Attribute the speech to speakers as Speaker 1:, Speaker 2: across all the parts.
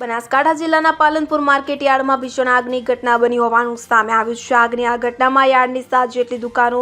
Speaker 1: બનાસકાંઠા જિલ્લાના પાલનપુર માર્કેટ યાર્ડમાં ભીષણ આગની ઘટના બની હોવાનું સામે આવ્યું છે. આગની આ ઘટનામાં યાર્ડની સાત જેટલી દુકાનો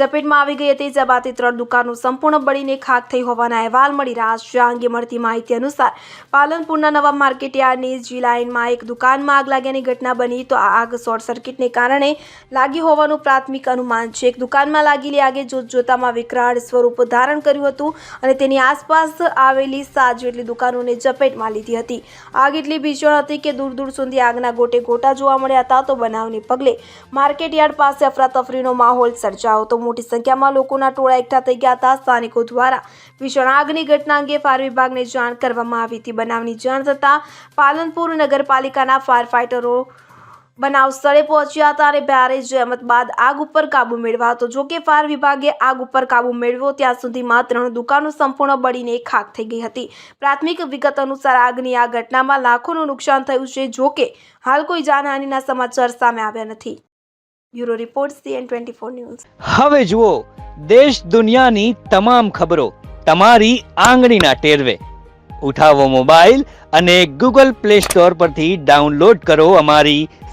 Speaker 1: ઝપેટમાં આવી ગઈ હતી, જેમાંથી ત્રણ દુકાનો સંપૂર્ણ બળીને ખાક થઈ હોવાના અહેવાલ મળી રહ્યા છે. આ અંગે મળતી માહિતી અનુસાર પાલનપુરના નવા માર્કેટ યાર્ડની જી લાઇનમાં એક દુકાનમાં આગ લાગ્યાની ઘટના બની તો આગ શોર્ટ સર્કિટને કારણે લાગી હોવાનું પ્રાથમિક અનુમાન છે. એક દુકાનમાં લાગેલી આગે જોતજોતામાં વિકરાળ સ્વરૂપ ધારણ કર્યું હતું અને તેની આસપાસ આવેલી સાત જેટલી દુકાનોને ઝપેટમાં લીધી હતી. આગ એટલી ભીષણ હતી કે દૂર દૂર સુધી આગના ગોટે ગોટા જોવા મળ્યા હતા તો બનાવને પગલે માર્કેટ યાર્ડ પાસે અફરાતફરીનો માહોલ સર્જાયો તો મોટી સંખ્યામાં લોકોના ટોળા એકઠા થઈ ગયા હતા. સ્થાનિકો દ્વારા ભીષણ આગની ઘટના અંગે ફાયર વિભાગને જાણ કરવામાં આવી હતી. બનાવની જાણ થતાં પાલનપુર નગરપાલિકાના ફાયર ફાઇટરો બનાવ સ્થળે પહોંચ્યા હતા અને ભારે જહેમત બાદ આગ ઉપર કાબુ મેળવ્યા હતો. જોકે ફાયર વિભાગે આગ ઉપર કાબુ મેળવ્યો, ત્યાં સુધીમાં ત્રણ દુકાનો સંપૂર્ણ બળીને ખાક થઈ ગઈ હતી. પ્રાથમિક વિગત અનુસાર આગની આ ઘટનામાં લાખોનું નુકસાન થયું છે જોકે હાલ કોઈ જાનહાનિના સમાચાર સામે આવ્યા નથી. Bureau report CN twenty four news.
Speaker 2: હવે જુઓ, દેશ દુનિયાની તમામ ખબરો તમારી આંગળીના ટેરવે. ઉઠાવો મોબાઈલ અને ગૂગલ પ્લે સ્ટોર પરથી ડાઉનલોડ કરો અમારી